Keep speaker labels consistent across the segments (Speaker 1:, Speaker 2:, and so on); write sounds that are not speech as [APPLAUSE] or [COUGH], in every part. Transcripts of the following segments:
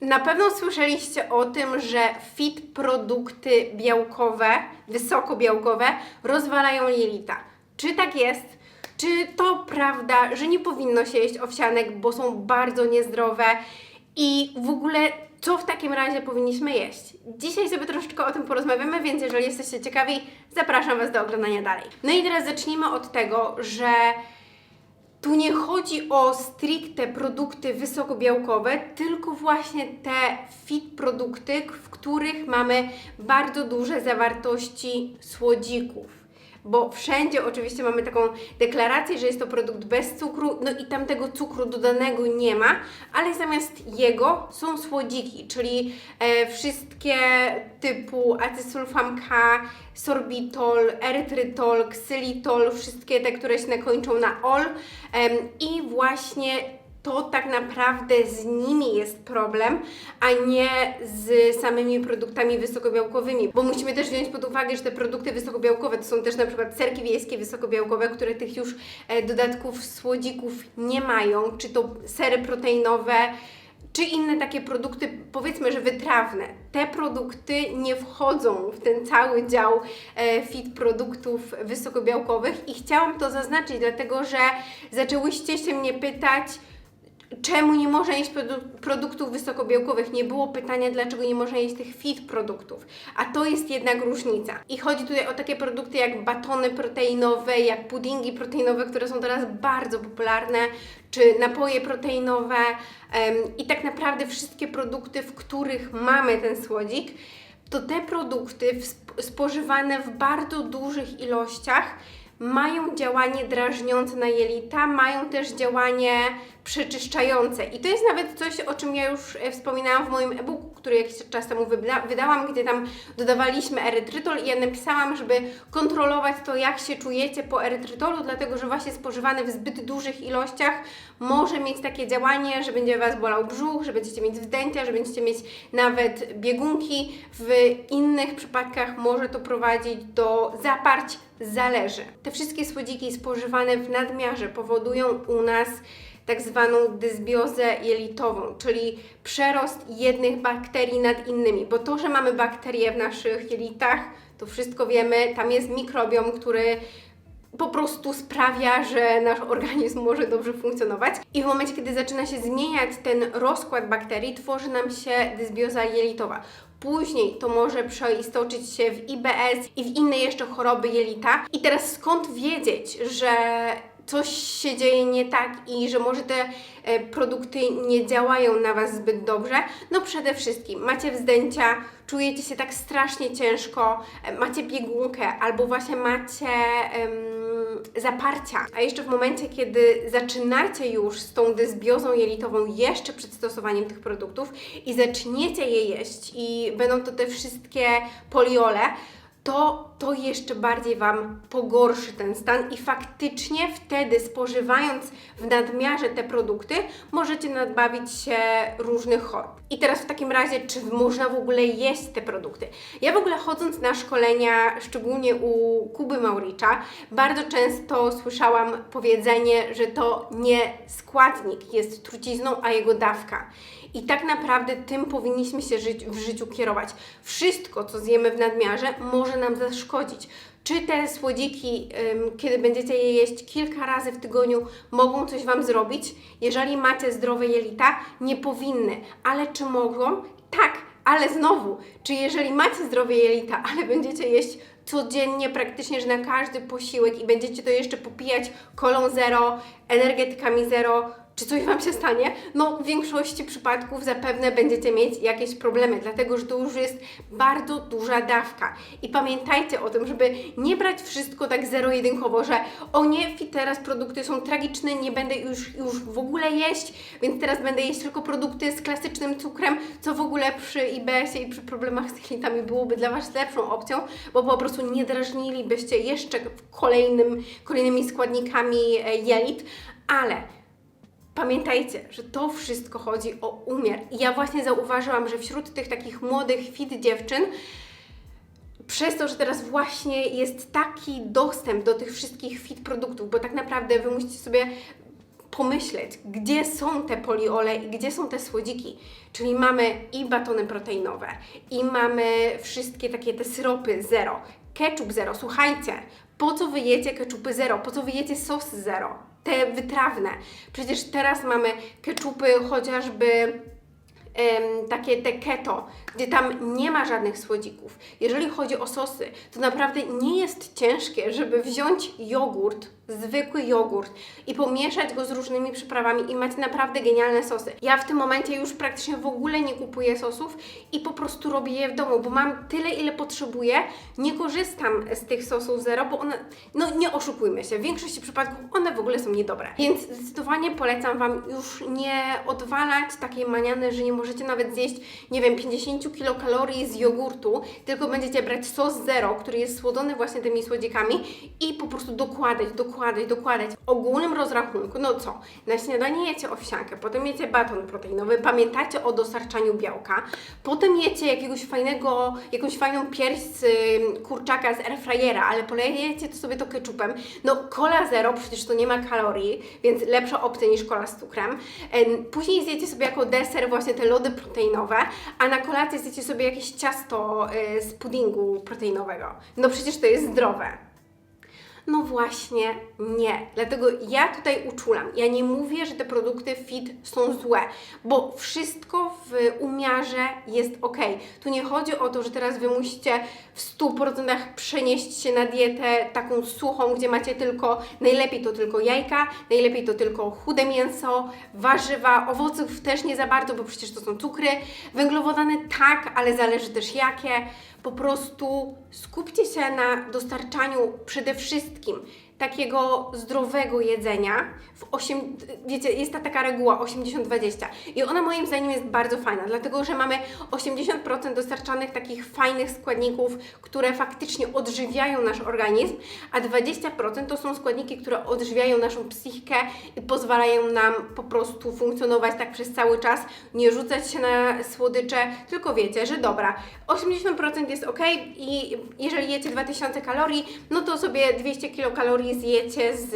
Speaker 1: Na pewno słyszeliście o tym, że fit produkty białkowe, wysokobiałkowe rozwalają jelita. Czy tak jest? Czy to prawda, że nie powinno się jeść owsianek, bo są bardzo niezdrowe? I w ogóle co w takim razie powinniśmy jeść? Dzisiaj sobie troszeczkę o tym porozmawiamy, więc jeżeli jesteście ciekawi, zapraszam Was do oglądania dalej. No i teraz zacznijmy od tego, że tu nie chodzi o stricte produkty wysokobiałkowe, tylko właśnie te fit produkty, w których mamy bardzo duże zawartości słodzików. Bo wszędzie oczywiście mamy taką deklarację, że jest to produkt bez cukru, no i tam tego cukru dodanego nie ma, ale zamiast jego są słodziki, czyli e, wszystkie typu acesulfam K, sorbitol, erytrytol, ksylitol, wszystkie te, które się nakończą na ol em, i właśnie to tak naprawdę z nimi jest problem, a nie z samymi produktami wysokobiałkowymi, bo musimy też wziąć pod uwagę, że te produkty wysokobiałkowe to są też na przykład serki wiejskie wysokobiałkowe, które tych już e, dodatków słodzików nie mają, czy to sery proteinowe, czy inne takie produkty, powiedzmy, że wytrawne. Te produkty nie wchodzą w ten cały dział e, fit produktów wysokobiałkowych. I chciałam to zaznaczyć, dlatego że zaczęłyście się mnie pytać, czemu nie można jeść produ- produktów wysokobiałkowych. Nie było pytania, dlaczego nie można jeść tych fit produktów. A to jest jednak różnica. I chodzi tutaj o takie produkty jak batony proteinowe, jak puddingi proteinowe, które są teraz bardzo popularne, czy napoje proteinowe em, i tak naprawdę wszystkie produkty, w których mamy ten słodzik, to te produkty spożywane w bardzo dużych ilościach mają działanie drażniące na jelita, mają też działanie przeczyszczające. I to jest nawet coś, o czym ja już e, wspominałam w moim e-booku, który jakiś czas temu wyda- wydałam, gdzie tam dodawaliśmy erytrytol i ja napisałam, żeby kontrolować to, jak się czujecie po erytrytolu, dlatego że właśnie spożywany w zbyt dużych ilościach może mieć takie działanie, że będzie Was bolał brzuch, że będziecie mieć wzdęcia, że będziecie mieć nawet biegunki. W innych przypadkach może to prowadzić do zaparć, zależy. Te wszystkie słodziki spożywane w nadmiarze powodują u nas tak zwaną dysbiozę jelitową, czyli przerost jednych bakterii nad innymi, bo to, że mamy bakterie w naszych jelitach, to wszystko wiemy, tam jest mikrobiom, który po prostu sprawia, że nasz organizm może dobrze funkcjonować. I w momencie, kiedy zaczyna się zmieniać ten rozkład bakterii, tworzy nam się dysbioza jelitowa. Później to może przeistoczyć się w IBS i w inne jeszcze choroby jelita. I teraz skąd wiedzieć, że coś się dzieje nie tak i że może te e, produkty nie działają na Was zbyt dobrze? No przede wszystkim macie wzdęcia, czujecie się tak strasznie ciężko, e, macie biegunkę albo właśnie macie em, zaparcia. A jeszcze w momencie, kiedy zaczynacie już z tą dysbiozą jelitową jeszcze przed stosowaniem tych produktów i zaczniecie je jeść i będą to te wszystkie poliole, to to jeszcze bardziej Wam pogorszy ten stan i faktycznie wtedy spożywając w nadmiarze te produkty, możecie nadbawić się różnych chorób. I teraz w takim razie, czy można w ogóle jeść te produkty? Ja w ogóle chodząc na szkolenia, szczególnie u Kuby Mauricza, bardzo często słyszałam powiedzenie, że to nie składnik jest trucizną, a jego dawka. I tak naprawdę tym powinniśmy się żyć, w życiu kierować. Wszystko, co zjemy w nadmiarze, może nam zaszkodzić. Czy te słodziki, kiedy będziecie je jeść kilka razy w tygodniu, mogą coś Wam zrobić? Jeżeli macie zdrowe jelita, nie powinny. Ale czy mogą? Tak, ale znowu, czy jeżeli macie zdrowe jelita, [LAUGHS] ale będziecie jeść codziennie, praktycznie, że na każdy posiłek i będziecie to jeszcze popijać kolą zero, energetykami zero, czy coś Wam się stanie? No, w większości przypadków zapewne będziecie mieć jakieś problemy, dlatego że to już jest bardzo duża dawka. I pamiętajcie o tym, żeby nie brać wszystko tak zero-jedynkowo, że o nie, teraz produkty są tragiczne, nie będę już, już w ogóle jeść, więc teraz będę jeść tylko produkty z klasycznym cukrem, co w ogóle przy IBS-ie i przy problemach z jelitami byłoby dla Was lepszą opcją, bo po prostu nie drażnilibyście jeszcze kolejnym, kolejnymi składnikami e, jelit, ale Pamiętajcie, że to wszystko chodzi o umiar. I ja właśnie zauważyłam, że wśród tych takich młodych, fit dziewczyn, przez to, że teraz właśnie jest taki dostęp do tych wszystkich fit produktów, bo tak naprawdę Wy musicie sobie pomyśleć, gdzie są te poliole i gdzie są te słodziki. Czyli mamy i batony proteinowe, i mamy wszystkie takie te syropy zero, ketchup zero. Słuchajcie, po co wy jecie ketchupy zero? Po co wy jecie sosy zero? Te wytrawne. Przecież teraz mamy ketchupy chociażby takie te keto, gdzie tam nie ma żadnych słodzików. Jeżeli chodzi o sosy, to naprawdę nie jest ciężkie, żeby wziąć jogurt, zwykły jogurt i pomieszać go z różnymi przyprawami i mać naprawdę genialne sosy. Ja w tym momencie już praktycznie w ogóle nie kupuję sosów i po prostu robię je w domu, bo mam tyle, ile potrzebuję. Nie korzystam z tych sosów zero, bo one, no nie oszukujmy się, w większości przypadków one w ogóle są niedobre. Więc zdecydowanie polecam Wam już nie odwalać takiej maniany, że nie możecie nawet zjeść, nie wiem, 50 kilokalorii z jogurtu, tylko będziecie brać sos zero, który jest słodzony właśnie tymi słodzikami i po prostu dokładać, dokładać, dokładać. W ogólnym rozrachunku, no co, na śniadanie jecie owsiankę, potem jecie baton proteinowy, pamiętacie o dostarczaniu białka, potem jecie jakiegoś fajnego, jakąś fajną pierś z kurczaka z airfryera, ale polejecie to sobie to ketchupem. No cola zero, przecież to nie ma kalorii, więc lepsza opcja niż cola z cukrem. Później zjecie sobie jako deser właśnie te lody proteinowe, a na kolację zjecie sobie jakieś ciasto y, z puddingu proteinowego. No przecież to jest zdrowe. No właśnie nie. Dlatego ja tutaj uczulam. Ja nie mówię, że te produkty fit są złe, bo wszystko w umiarze jest ok. Tu nie chodzi o to, że teraz wy musicie w 100% przenieść się na dietę taką suchą, gdzie macie tylko, najlepiej to tylko jajka, najlepiej to tylko chude mięso, warzywa, owoców też nie za bardzo, bo przecież to są cukry. Węglowodany tak, ale zależy też jakie po prostu skupcie się na dostarczaniu przede wszystkim takiego zdrowego jedzenia w 8, wiecie, jest ta taka reguła 80-20 i ona moim zdaniem jest bardzo fajna, dlatego że mamy 80% dostarczanych takich fajnych składników, które faktycznie odżywiają nasz organizm, a 20% to są składniki, które odżywiają naszą psychikę i pozwalają nam po prostu funkcjonować tak przez cały czas, nie rzucać się na słodycze, tylko wiecie, że dobra, 80% jest ok i jeżeli jecie 2000 kalorii, no to sobie 200 kilokalorii zjecie z,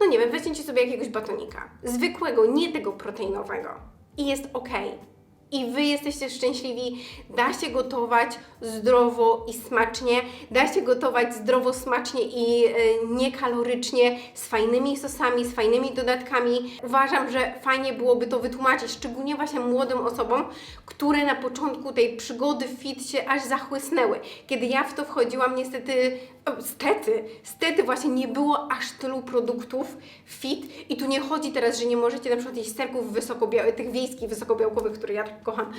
Speaker 1: no nie wiem, weźmiecie sobie jakiegoś batonika. Zwykłego, nie tego proteinowego. I jest ok. I Wy jesteście szczęśliwi, da się gotować zdrowo i smacznie, da się gotować zdrowo, smacznie i e, niekalorycznie, z fajnymi sosami, z fajnymi dodatkami. Uważam, że fajnie byłoby to wytłumaczyć, szczególnie właśnie młodym osobom, które na początku tej przygody fit się aż zachłysnęły. Kiedy ja w to wchodziłam, niestety, stety, stety właśnie nie było aż tylu produktów fit i tu nie chodzi teraz, że nie możecie na przykład jeść serków wysokobiałych, tych wiejskich wysokobiałkowych, które ja tak kocham.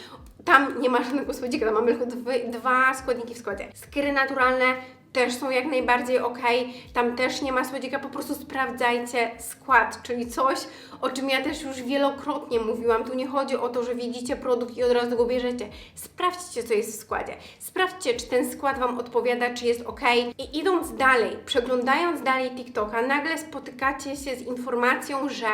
Speaker 1: Tam nie ma żadnego słodzika, tam mamy tylko dwa, składniki w składzie. Skóry naturalne też są jak najbardziej ok, tam też nie ma słodzika, po prostu sprawdzajcie skład, czyli coś, o czym ja też już wielokrotnie mówiłam. Tu nie chodzi o to, że widzicie produkt i od razu go bierzecie. Sprawdźcie, co jest w składzie. Sprawdźcie, czy ten skład Wam odpowiada, czy jest ok. I idąc dalej, przeglądając dalej TikToka, nagle spotykacie się z informacją, że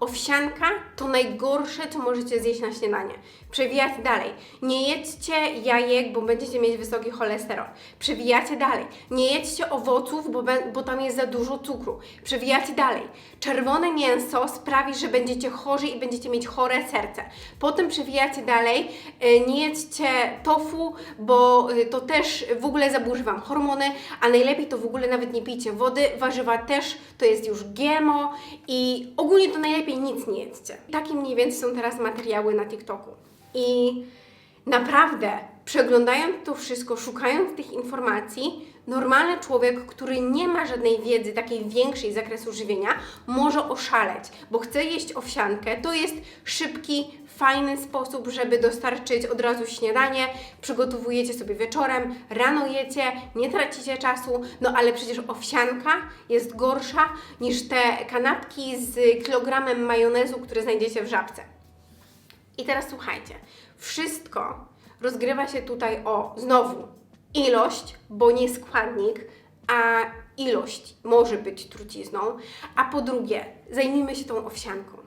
Speaker 1: owsianka to najgorsze, co możecie zjeść na śniadanie. Przewijacie dalej. Nie jedźcie jajek, bo będziecie mieć wysoki cholesterol. Przewijacie dalej. Nie jedźcie owoców, bo, bo tam jest za dużo cukru. Przewijacie dalej. Czerwone mięso sprawi, że będziecie chorzy i będziecie mieć chore serce. Potem przewijacie dalej. y, Nie jedźcie tofu, bo y, to też w ogóle zaburzy Wam hormony, a najlepiej to w ogóle nawet nie pijcie wody. Warzywa też to jest już GMO i ogólnie to najlepiej nic nie jedzcie. Takie mniej więcej są teraz materiały na TikToku. I naprawdę, przeglądając to wszystko, szukając tych informacji, normalny człowiek, który nie ma żadnej wiedzy takiej większej z zakresu żywienia, może oszaleć, bo chce jeść owsiankę. To jest szybki, fajny sposób, żeby dostarczyć od razu śniadanie. Przygotowujecie sobie wieczorem, rano jecie, nie tracicie czasu, no ale przecież owsianka jest gorsza niż te kanapki z kilogramem majonezu, które znajdziecie w żabce. I teraz słuchajcie, wszystko rozgrywa się tutaj o znowu ilość, bo nie składnik, a ilość może być trucizną, a po drugie, zajmijmy się tą owsianką.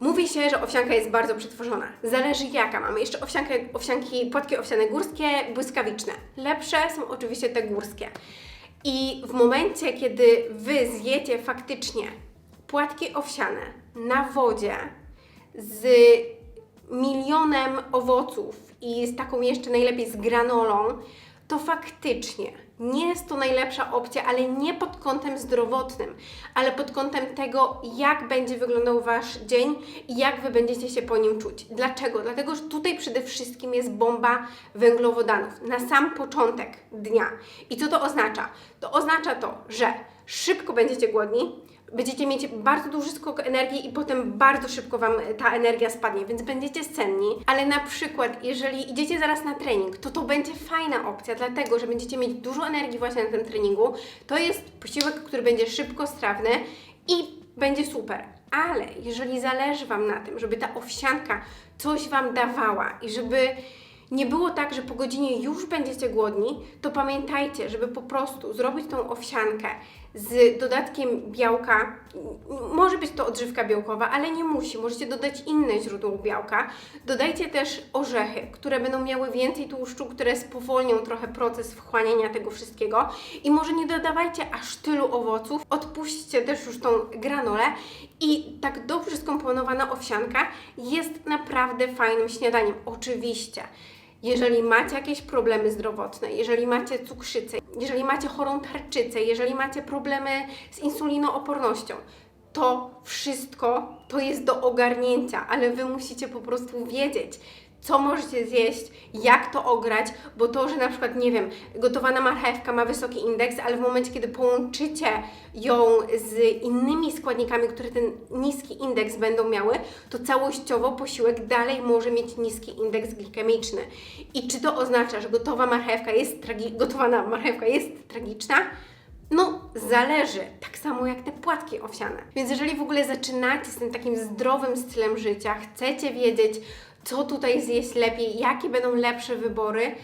Speaker 1: Mówi się, że owsianka jest bardzo przetworzona. Zależy jaka. Mamy jeszcze owsiankę, owsianki, płatki owsiane górskie, błyskawiczne. Lepsze są oczywiście te górskie. I w momencie, kiedy Wy zjecie faktycznie płatki owsiane na wodzie z milionem owoców i z taką jeszcze najlepiej z granolą, to faktycznie nie jest to najlepsza opcja, ale nie pod kątem zdrowotnym, ale pod kątem tego, jak będzie wyglądał Wasz dzień i jak Wy będziecie się po nim czuć. Dlaczego? Dlatego, że tutaj przede wszystkim jest bomba węglowodanów na sam początek dnia. I co to oznacza? To oznacza to, że szybko będziecie głodni, będziecie mieć bardzo duży skok energii i potem bardzo szybko Wam ta energia spadnie, więc będziecie senni. Ale na przykład, jeżeli idziecie zaraz na trening, to to będzie fajna opcja, dlatego że będziecie mieć dużo energii właśnie na tym treningu. To jest posiłek, który będzie szybko strawny i będzie super. Ale jeżeli zależy Wam na tym, żeby ta owsianka coś Wam dawała i żeby nie było tak, że po godzinie już będziecie głodni, to pamiętajcie, żeby po prostu zrobić tą owsiankę z dodatkiem białka. Może być to odżywka białkowa, ale nie musi. Możecie dodać inne źródło białka. Dodajcie też orzechy, które będą miały więcej tłuszczu, które spowolnią trochę proces wchłaniania tego wszystkiego. I może nie dodawajcie aż tylu owoców. Odpuśćcie też już tą granolę i tak dobrze skomponowana owsianka jest naprawdę fajnym śniadaniem. Oczywiście. Jeżeli macie jakieś problemy zdrowotne, jeżeli macie cukrzycę, jeżeli macie chorą tarczycę, jeżeli macie problemy z insulinoopornością, to wszystko to jest do ogarnięcia, ale Wy musicie po prostu wiedzieć, co możecie zjeść, jak to ograć, bo to, że na przykład, nie wiem, gotowana marchewka ma wysoki indeks, ale w momencie, kiedy połączycie ją z innymi składnikami, które ten niski indeks będą miały, to całościowo posiłek dalej może mieć niski indeks glikemiczny. I czy to oznacza, że gotowa marchewka jest tragi- gotowana marchewka jest tragiczna? No, zależy. Tak samo jak te płatki owsiane. Więc jeżeli w ogóle zaczynacie z tym takim zdrowym stylem życia, chcecie wiedzieć, co tutaj zjeść lepiej, jakie będą lepsze wybory,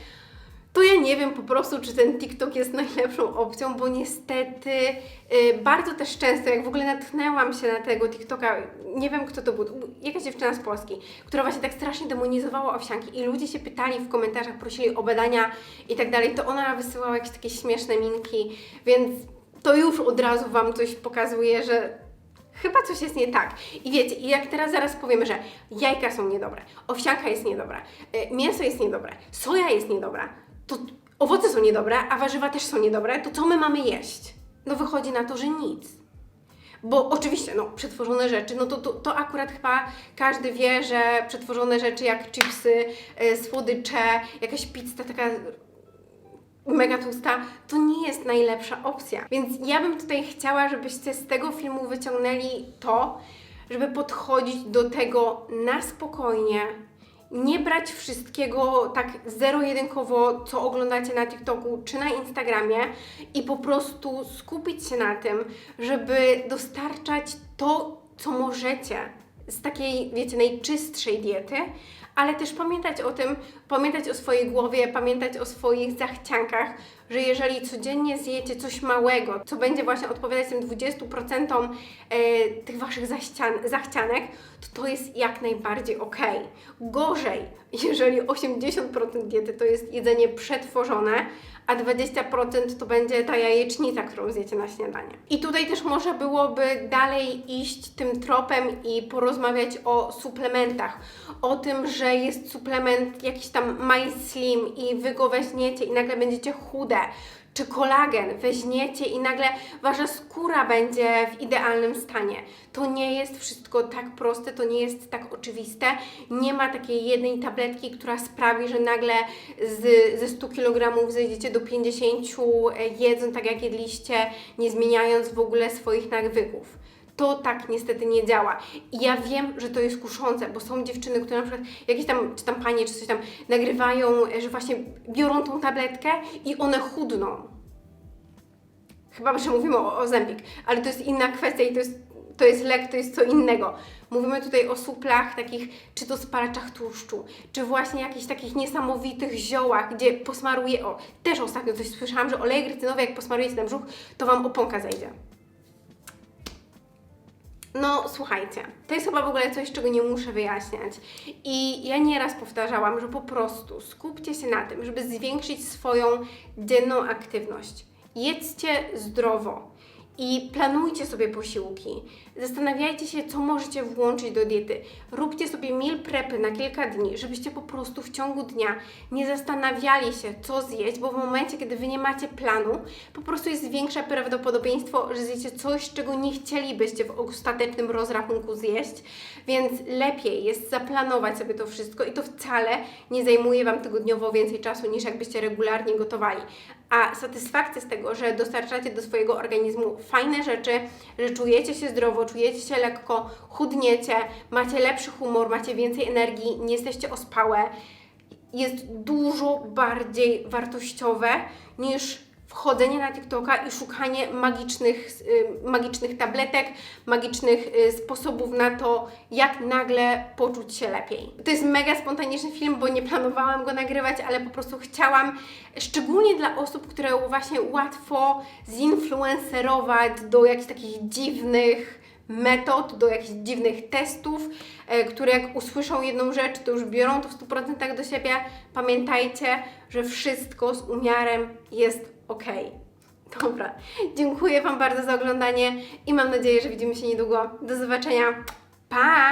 Speaker 1: to ja nie wiem po prostu, czy ten TikTok jest [LAUGHS] najlepszą opcją, bo niestety y, bardzo też często, jak w ogóle natknęłam się na tego TikToka, nie wiem kto to był, jakaś dziewczyna z Polski, która właśnie tak strasznie demonizowała owsianki i ludzie się pytali w komentarzach, prosili o badania i tak dalej, to ona wysyłała jakieś takie śmieszne minki, więc to już od razu Wam coś pokazuje, że chyba coś jest nie tak. I wiecie, i jak teraz zaraz powiemy, że jajka są niedobre, owsianka jest niedobra, y, mięso jest niedobre, soja jest niedobra, to owoce są niedobre, a warzywa też są niedobre, to co my mamy jeść? No wychodzi na to, że nic. Bo oczywiście, no, przetworzone rzeczy, no to, to, to akurat chyba każdy wie, że przetworzone rzeczy jak chipsy, y, słodycze, jakaś pizza taka mega tłusta, to nie jest najlepsza opcja. Więc ja bym tutaj chciała, żebyście z tego filmu wyciągnęli to, żeby podchodzić do tego na spokojnie, nie brać wszystkiego tak zero-jedynkowo, co oglądacie na TikToku czy na Instagramie i po prostu skupić się na tym, żeby dostarczać to, co możecie z takiej, wiecie, najczystszej diety, ale też pamiętać o tym, pamiętać o swojej głowie, pamiętać o swoich zachciankach, że jeżeli codziennie zjecie coś małego, co będzie właśnie odpowiadać tym 20% e, tych Waszych zachcian zachcianek, to to jest jak najbardziej ok. Gorzej, jeżeli 80% diety to jest jedzenie przetworzone, a 20% to będzie ta jajecznica, którą zjecie na śniadanie. I tutaj też można byłoby dalej iść tym tropem i porozmawiać o suplementach. O tym, że jest suplement jakiś tam My Slim i wy go weźmiecie i nagle będziecie chude. Czy kolagen weźmiecie i nagle wasza skóra będzie w idealnym stanie. To nie jest wszystko tak proste, to nie jest tak oczywiste. Nie ma takiej jednej tabletki, która sprawi, że nagle z, ze 100 kg zejdziecie do 50 e, jedząc tak jak jedliście, nie zmieniając w ogóle swoich nawyków to tak niestety nie działa. I ja wiem, że to jest kuszące, bo są dziewczyny, które na przykład jakieś tam, czy tam panie, czy coś tam nagrywają, że właśnie biorą tą tabletkę i one chudną. Chyba, że mówimy o Ozempik, ale to jest inna kwestia i to jest, to jest lek, to jest co innego. Mówimy tutaj o suplach takich, czy to spalaczach tłuszczu, czy właśnie jakichś takich niesamowitych ziołach, gdzie posmaruje, o, też ostatnio coś słyszałam, że oleje grycynowe jak posmarujecie na brzuch, to Wam oponka zejdzie. No, słuchajcie, to jest chyba w ogóle coś, czego nie muszę wyjaśniać. I ja nieraz powtarzałam, że po prostu skupcie się na tym, żeby zwiększyć swoją dzienną aktywność. Jedzcie zdrowo i planujcie sobie posiłki. Zastanawiajcie się, co możecie włączyć do diety. Róbcie sobie meal prepy na kilka dni, żebyście po prostu w ciągu dnia nie zastanawiali się, co zjeść, bo w momencie, kiedy wy nie macie planu, po prostu jest większe prawdopodobieństwo, że zjecie coś, czego nie chcielibyście w ostatecznym rozrachunku zjeść, więc lepiej jest zaplanować sobie to wszystko i to wcale nie zajmuje Wam tygodniowo więcej czasu niż jakbyście regularnie gotowali. A satysfakcja z tego, że dostarczacie do swojego organizmu fajne rzeczy, że czujecie się zdrowo, czujecie się lekko, chudniecie, macie lepszy humor, macie więcej energii, nie jesteście ospałe, jest dużo bardziej wartościowe niż wchodzenie na TikToka i szukanie magicznych, y, magicznych tabletek, magicznych y, sposobów na to, jak nagle poczuć się lepiej. To jest mega spontaniczny film, bo nie planowałam go nagrywać, ale po prostu chciałam, szczególnie dla osób, które właśnie łatwo zinfluencerować do jakichś takich dziwnych metod, do jakichś dziwnych testów, e, które jak usłyszą jedną rzecz, to już biorą to w 100% do siebie. Pamiętajcie, że wszystko z umiarem jest ok. Dobra, dziękuję Wam bardzo za oglądanie i mam nadzieję, że widzimy się niedługo. Do zobaczenia. Pa!